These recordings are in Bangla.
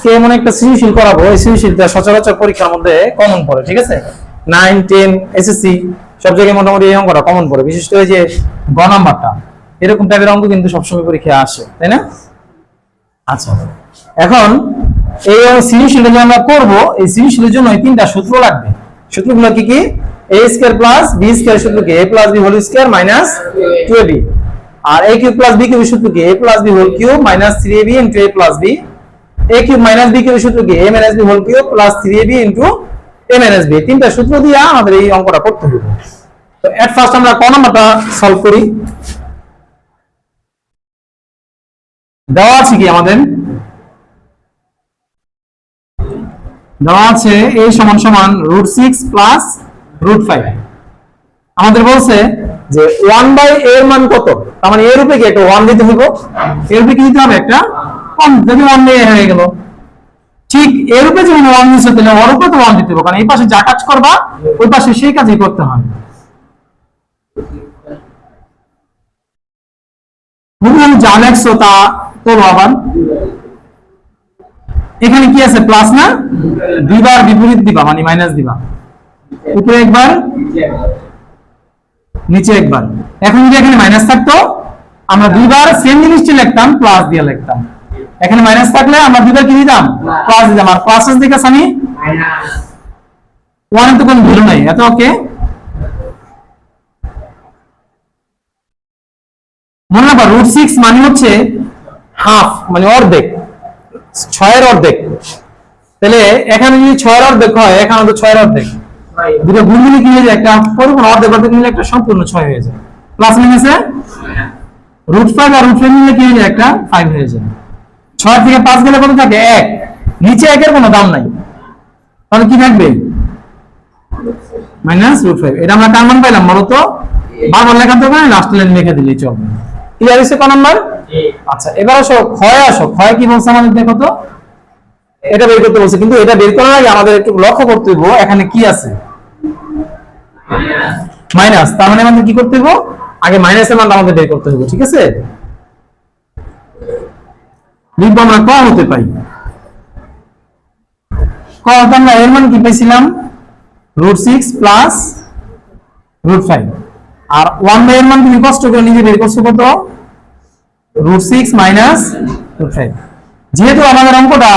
আজকে এমন একটা সৃজনশীল করাবো, এই সৃজনশীলটা সচরাচর পরীক্ষার মধ্যে কমন পড়ে, ঠিক আছে? নাইন টেন এসএসসি সব জায়গায় মোটামুটি এই অঙ্কটা কমন পড়ে বিশেষ করে যে গ নাম্বারটা, এরকম টাইপের অঙ্ক কিন্তু সবসময় পরীক্ষায় আসে, তাই না? আচ্ছা এখন এই সৃজনশীলটা যে আমরা করব, এই সৃজনশীলের জন্য তিনটা সূত্র লাগবে। সূত্রগুলো কি কি? A square plus B square সূত্র কি? A plus B whole square minus two A B R A cube plus B cube সূত্র কি? A plus B whole cube minus three A B into A plus B A cube minus সূত্র কি? A minus whole cube plus three A A তিনটা সূত্র দিয়ে আমাদের এই অঙ্কটা করতে হবে। তো এট ফার্স্ট আমরা ক নাম্বারটা সলভ করি? দেওয়া আছে কি আমাদের? দেওয়া আছে a সমান সমান root six plus root five আমাদের বলছে যে ওয়ান বাই এর মান কত? তার মানে এর উপরে কি একটা ওয়ান দিতে হইব? এর উপরে কি দিতে হবে? একটা ওয়ান যদি ওয়ান হয়ে গেল, ঠিক এর উপরে যখন ওয়ান তাহলে ওর উপরে তো ওয়ান দিতে হবে, কারণ এই পাশে যা কাজ করবা, ওই পাশে সেই কাজই করতে হবে। তুমি যা লেখছো তা এখানে কি আছে? প্লাস না? দুইবার বিপরীত দিবা মানে মাইনাস দিবা। উপরে একবার, নিচে একবার। এখন যদি এখানে মাইনাস থাকতো, আমরা দুইবার সেম জিনিসটি লিখতাম প্লাস দিয়ে লিখতাম। এখানে মাইনাস থাকলে আমরা দুইবার কি দিতাম? প্লাস দিতাম। আর প্লাসের দিকে আমি ওয়ান তো কোনো ভ্যালু নাই। এত ওকে মনে রাখবা রুট সিক্স মানে হচ্ছে হাফ মানে অর্ধেক। ছয়ের অর্ধেক। তাহলে এখানে যদি ছয়ের অর্ধেক হয়, এখানে তো ছয়ের অর্ধেক। দুটো গুণ মিলে কি হয়ে যায়? একটা পরিপূর্ণ অর্ধেক অর্ধেক মিলে একটা সম্পূর্ণ ছয় হয়ে যায়। প্লাস রুট ফাইভ আর রুট ফাইভ মিলে কি হয়ে যায়? একটা ফাইভ হয়ে যায়। ছয় থেকে পাঁচ গেলে কত থাকে? এক। নিচে একের কোনো দাম নাই। তাহলে কি থাকবে? মাইনাস রুট ফাইভ এটা আমরা কার মান পাইলাম বলতো লাস্ট লাইন লিখে দিলেই চলবে ক্লিয়ার হয়েছে ক নাম্বার? আচ্ছা এবার আসো ক্ষয় আসো। ক্ষয় কি বলছে আমাদের দেখো তো? এটা বের করতে বলছে কিন্তু এটা বের করার আগে আমাদের একটু লক্ষ্য করতে হইব এখানে কি আছে? মাইনাস তার মানে আমাদের কি করতে হইব? আগে মাইনাসের মান আমাদের বের করতে হইব ঠিক আছে? লিখব ক হতে পাই ক আমরা এর মান কি পাইছিলাম root six plus root five R one by এর মান তুমি কষ্ট করে নিজে বের করছ কত? Root six minus root five যেহেতু আমাদের অঙ্কটা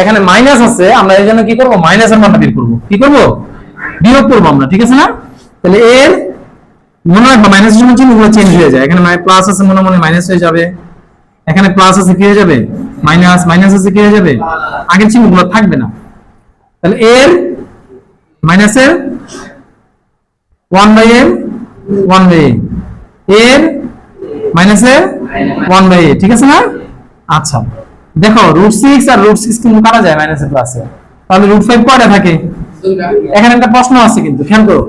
এখানে মাইনাস আছে, আমরা এর জন্য কি করব? মাইনাসের মানটা বের করব। কি করব? বিয়োগ করব আমরা, ঠিক আছে না? তাহলে এর মনে রাখবা মাইনাসের চিহ্নগুলো চেঞ্জ হয়ে যায়। এখানে প্লাস আছে মনে মনে মাইনাস হয়ে যাবে। এখানে প্লাস আছে কি হয়ে যাবে? মাইনাস মাইনাস আছে কি হয়ে যাবে? আগের চিহ্নগুলো থাকবে না। তাহলে এর মাইনাসের one by M one by এর মাইনাসের ওয়ান বাই এ ঠিক আছে না? আচ্ছা দেখো রুট সিক্স আর রুট সিক্স কিন্তু কাটা যায় মাইনাসে প্লাসে তাহলে রুট ফাইভ কয়টা থাকে? এখানে একটা প্রশ্ন আছে কিন্তু, খেয়াল করো।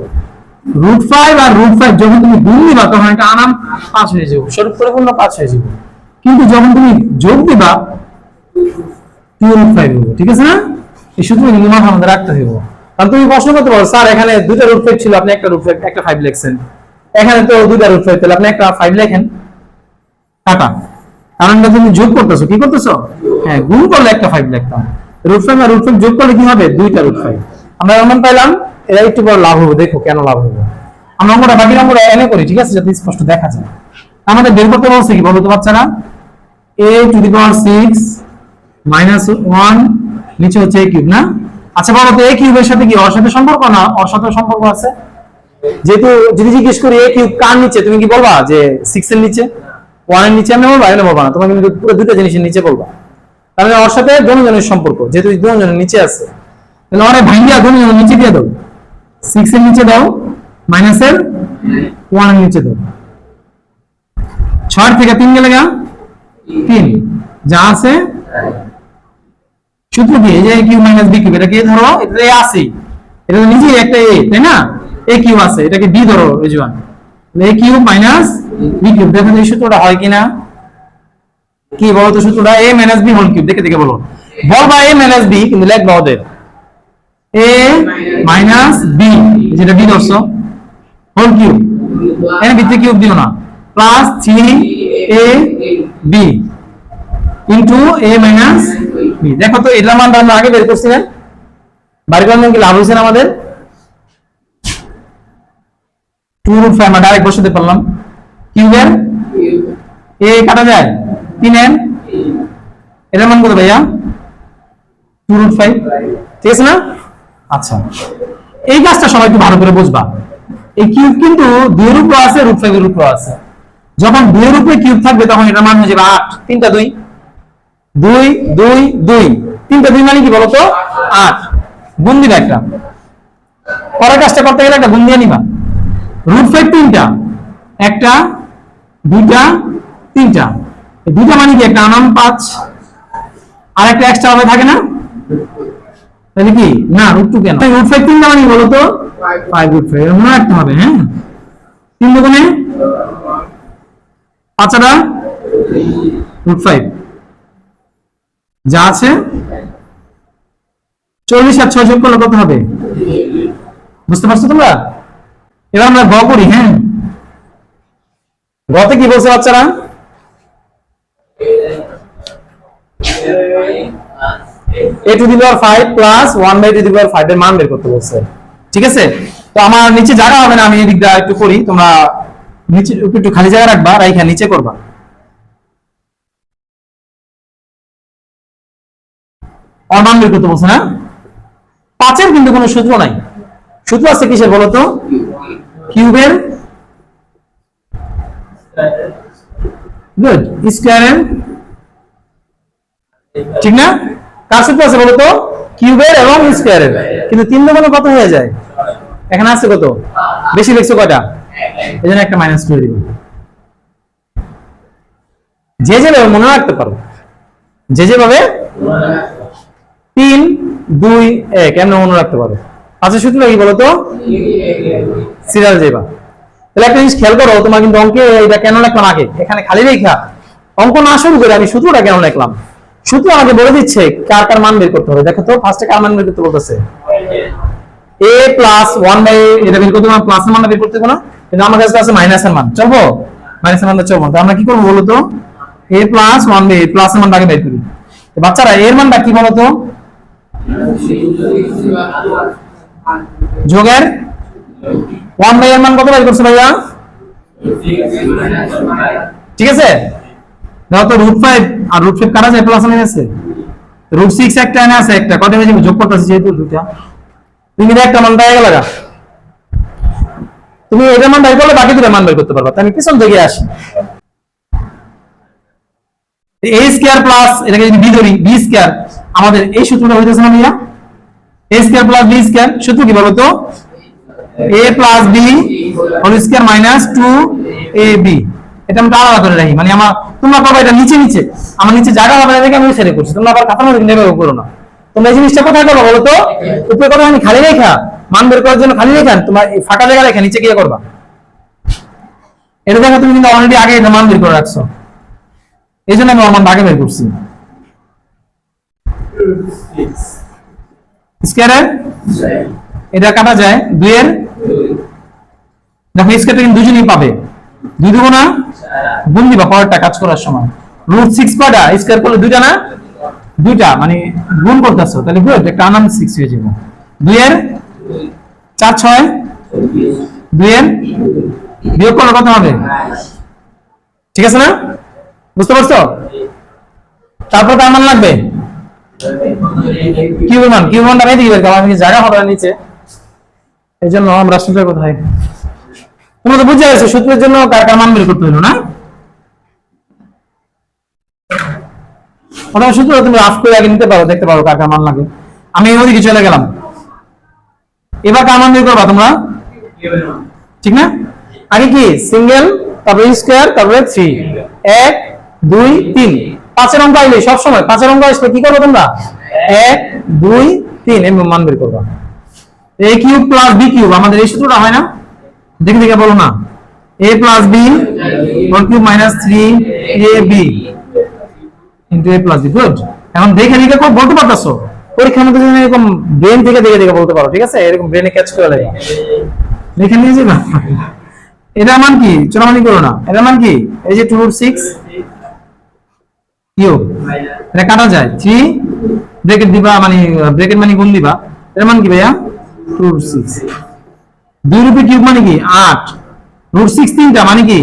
রুট ফাইভ আর রুট ফাইভ যখন তুমি গুণ দিবা তখন একটা আনাম পাঁচ হয়ে যাবে, স্বরূপ পরিপূর্ণ পাঁচ হয়ে যাবে। কিন্তু যখন তুমি যোগ দিবা টু ফাইভ ঠিক আছে না? এই সূত্র কিন্তু আমাদের রাখতে হবে কারণ তুমি প্রশ্ন করতে পারো, স্যার, এখানে দুইটা রুট ফাইভ ছিল, আপনি একটা রুট ফাইভ একটা ফাইভ লিখছেন। এখানে তো দুইটা রুট ফাইভ তাহলে আপনি একটা ফাইভ লেখেন। টাকা কারণটা তুমি যোগ করতেছো, কি করতেছো? হ্যাঁ গুণ করলে একটা ফাইভ লিখতাম। রুট ফাইভ আর রুট ফাইভ যোগ করলে কি হবে? দুইটা রুট ফাইভ আমরা এমন পাইলাম, এরা একটু বড় লাভ হবে, দেখো কেন লাভ হবে। আমরা অঙ্কটা বাকি অঙ্কটা এনে করি, ঠিক আছে? যাতে স্পষ্ট দেখা যায়। আমাদের বের করতে বলছে কি, বলো তো বাচ্চারা? এ নিচে হচ্ছে না? আচ্ছা বলো তো এ কিউবের সাথে কি সম্পর্ক না সাথে সম্পর্ক আছে? যেহেতু, যদি জিজ্ঞেস করি কার নিচে, তুমি কি বলবা যে এর নিচে? এর নিচে আমি বলবা বলবা তোমাকে কিন্তু পুরো দুটো জিনিসের নিচে বলবা। তাহলে ওর সাথে দুজনের সম্পর্ক, যেহেতু দুজনের নিচে আছে। তাহলে ওরে দুজনের নিচে দিয়ে দাও। সিক্স এর নিচে দাও মাইনাসের ওয়ানের নিচে দাও। ছয় থেকে তিন গেলে গা? তিন। যা আছে, সূত্র কি? এই যে কিউ মাইনাস বি কিউ এটা কি ধরো? এটা এ আছে। এটা নিজেই একটা এ তাই না? এ কিউ আছে, এটাকে বি ধরো, Rezwan. A cube minus B cube দেখো এই সূত্রটা হয় কিনা। কি বলো তো সূত্রটা? A minus B whole cube দেখে দেখে বলো। বলবা এ মাইনাস বি কিন্তু লেখবা ওদের। এ মাইনাস বি যেটা বি ধরছো হোল কিউব এর ভিতরে কিউব দিও না। Plus three A B into A minus B দেখো তো, এটার মানটা আমরা আগে বের করছিলেন বাড়ি করার কি লাভ হয়েছে আমাদের? টু রুট ফাইভ আমরা ডাইরেক্ট বসাতে পারলাম। কিউবের এ কাটা যায়। তিন এন এটার মান কত ভাইয়া? টু রুট ফাইভ ঠিক আছে না? আচ্ছা। এই কাজটা সবাই একটু ভালো করে বুঝবা। এই কিউব কিন্তু দুইয়ের উপর আছে রুট ফাইভের উপর আছে যখন দুইয়ের উপরে কিউব থাকবে তখন এটার মান হয়ে যাবে আট। তিনটা দুই। দুই দুই দুই। তিনটা দুই মানে কি বলতো? আট। গুণ দিবা একটা। পরের কাজটা করতে গেলে একটা গুণ দিয়ে নিবা। রুট ফাইভ তিনটা। একটা দুইটা তিনটা। দুইটা মানে কি? একটা আনাম পাঁচ। আর একটা এক্সট্রা হবে থাকে না? তাহলে কি? না রুট টু কেন? রুট ফাইভ তিনটা মানে কি বলতো? ফাইভ রুট ফাইভ মনে রাখতে হবে হ্যাঁ? তিন দোকানে পাঁচটা রুট ফাইভ যা আছে, চল্লিশ আর ছয় যোগ করলে কত হবে? বুঝতে পারছ তোমরা? এবার আমরা গ করি হ্যাঁ? গতে কি বলছে বাচ্চারা? A to the power five plus one by to the power five এর মান বের করতে বলছে। ঠিক আছে? তো আমার নিচে জায়গা হবে না, আমি এই দিকটা একটু করি, তোমরা নিচে একটু খালি জায়গা রাখবা, রাইখা নিচে করবা। ওর বের করতে বলছে না? পাঁচের কিন্তু কোনো সূত্র নাই। সূত্র আছে কিসের বলতো কিউবের? গুড স্কোয়ারের ঠিক না? কার সূত্র আছে বলতো কিউবের এবং স্কোয়ারের কিন্তু তিন দোকানে কত হয়ে যায়? এখানে আছে কত? বেশি লিখছো কয়টা? এই জন্য একটা মাইনাস করে দিব। যে যেভাবে মনে রাখতে পারো, যে যেভাবে তিন, দুই, এক, এমন মনে রাখতে পারো। পাঁচের সূত্র কি বলতো? সিরিয়াল যেবা তাহলে একটা জিনিস খেয়াল করো, তোমার কিন্তু অঙ্কে এটা কেন লিখলাম আগে? এখানে খালি রেখা। অঙ্ক না শুরু করে আমি সূত্রটা কেন লিখলাম? সূত্র আমাকে বলে দিচ্ছে, কার কার মান বের করতে হবে। দেখো তো ফার্স্টে কার মান বের করতে বলতেছে? এ প্লাস ওয়ান বাই এটা বের করতে বের করতে কিন্তু আমার কাছে আছে মাইনাস মান, চলবো? মাইনাস চলবো। আমরা কি বের করি। তো বাচ্চারা এর মানটা কি যোগের ওয়ান বাই এর মান কত বের করছে ভাইয়া? ঠিক আছে? দেখো তো রুট ফাইভ আর রুট ফাইভ কাটা যায় প্লাস আছে। রুট সিক্স একটা আছে একটা। কত যোগ করতেছে যেহেতু দুটা তুমি একটা মান পেয়ে গেল তুমি এটা মান করলে বাকি মান বের করতে পারবা। তাই আমি পিছন থেকে আসি। প্লাস এটাকে যদি বি ধরি বি স্কয়ার আমাদের এই সূত্রটা হইতেছে না a square plus b square সূত্র কি বলতো? A plus b whole square minus two a b এটা আমি আলাদা করে রাখি। মানে আমার, তোমরা পাবা এটা নিচে নিচে। আমার নিচে জায়গা হবে দেখে আমি ছেড়ে করছি তোমরা আবার খাতার নেবে করো না। তোমরা এই জিনিসটা কোথায় করবা বলো তো? উপরে কথা আমি খালি রেখা? মান বের করার জন্য খালি রেখা? তোমার ফাঁকা জায়গা রেখা নিচে গিয়ে করবা। এটা দেখো তুমি কিন্তু অলরেডি আগে মান বের করে রাখছো। এই জন্য আমি আমার মান আগে বের করছি। স্কয়ারের এটা কাটা যায়। দুইয়ের দেখো স্কয়ারটা কিন্তু দুজনেই পাবে। দুই দুগুণা? গুণ দিবা পরেরটা কাজ করার সময়। রুট সিক্স কয়টা? স্কয়ার করলে দুইটা না? দুইটা মানে গুণ করতেছো, তাহলে গুড একটা আনাম সিক্স হয়ে যাব। দুইয়ের চার ছয়, দুইয়ের বিয়োগ করলে কত হবে? ঠিক আছে না? বুঝতে পারছ? তারপর তার মান লাগবে? কিউবের মান কিউবের মানটা বের করো আমি জায়গা হবে নিচে? এই জন্য আমরা সূত্রের কোথায় তোমরা তো বুঝে গেছো, সূত্রের জন্য কার কার মান বের করতে হলো না? অথবা সূত্র তুমি রাফ করে আগে নিতে পারো, দেখতে পারো কার কার মান লাগে। আমি ওদিকে চলে গেলাম। এবার কার মান বের করবা তোমরা? ঠিক না? আগে কি? সিঙ্গেল তারপরে স্কোয়ার তারপরে থ্রি এক, দুই, তিন। পাঁচের অঙ্ক পাঁচের অঙ্ক আসলে কি করব তোমরা? এক, দুই, তিন এর মান বের করবা। A cube plus b cube আমাদের এই সূত্রটা হয় না? দেখে দেখে বলো না। A plus b one cube minus three a b into a plus b good এখন দেখে দেখে বলতে পারতেছো। পরীক্ষার মধ্যে যেন এরকম ব্রেন থেকে দেখে দেখে বলতে পারো, ঠিক আছে? এরকম ব্রেনে ক্যাচ করে লাগে। দেখে নিয়ে যাবে? এটা মান কি? চোরামানি করো না। এটা মান কি? এই যে টু রুট সিক্স কিউব। এটা কাটা যায়। থ্রি ব্রেকেট দিবা মানে ব্রেকেট মানে গুণ দিবা। এর মান কি ভাইয়া? রুট সিক্স দুই রুপি কিউব মানে কি? আট। রুট সিক্স তিনটা মানে কি?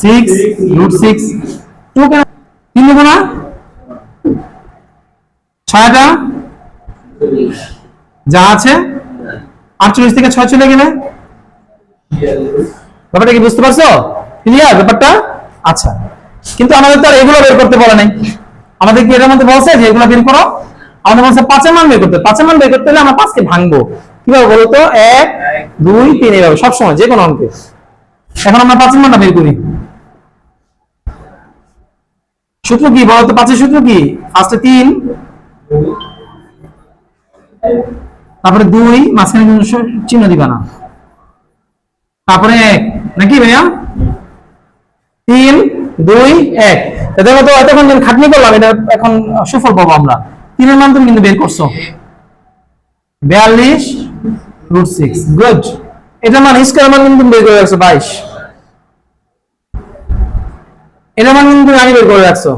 সিক্স রুট সিক্স টু কেন তিন না? ছয়টা? যা আছে? আটচল্লিশ থেকে ছয় চলে গেলে? ব্যাপারটা কি বুঝতে পারছ? ক্লিয়ার ব্যাপারটা? আচ্ছা। কিন্তু আমাদের তো আর এগুলো বের করতে বলে নাই। আমাদের কি এটার মধ্যে বলছে যে এগুলো বের করো? আমাদের বলছে পাঁচের মান বের করতে। পাঁচের মান বের করতে হলে আমরা পাঁচকে ভাঙবো। কীভাবে বলো এক, দুই, তিন এভাবে সবসময় যে কোনো অঙ্কে। এখন আমরা পাঁচের মানটা বের করি। সূত্র কি? বলো তো, পাঁচের সূত্র কি? ফার্স্টে তিন, তারপরে দুই, মাঝখানে চিহ্ন দিবা না। তারপরে এক, নাকি ভাইয়া? তিন, দুই, এক। দেখো তো, এতক্ষণ যখন খাটনি করলাম, এটা এখন সুফল পাবো আমরা। তিনের মান তুমি কিন্তু বের করছ। বিয়াল্লিশ, রুট সিক্স গুড এটা মান স্কোয়ার মান কিন্তু বের করে রাখছো, বাইশ। এটা কিন্তু আগে বের করে রাখছো।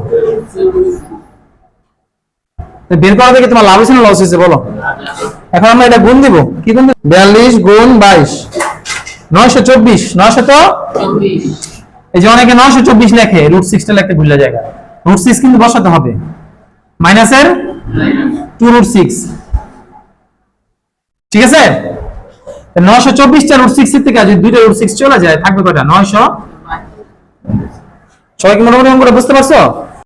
বের করা থেকে তোমার লাভ হয়েছে না লস হয়েছে, বলো। এখন আমরা এটা গুণ দিব। কি গুণ বিয়াল্লিশ গুণ বাইশ। নয়শো চব্বিশ। নয়শো এই যে অনেকে নয়শো চব্বিশ লেখে রুট সিক্সটা লিখতে ভুলে জায়গা রুট সিক্স কিন্তু বসাতে হবে। মাইনাসের? টু রুট সিক্স ঠিক আছে? নয়শো চব্বিশটা রুট সিক্স থেকে যদি দুইটা রুট সিক্স চলে যায়, থাকবে কয়টা? নয়শো সবাই কি মোটামুটি অঙ্কটা বুঝতে পারছ?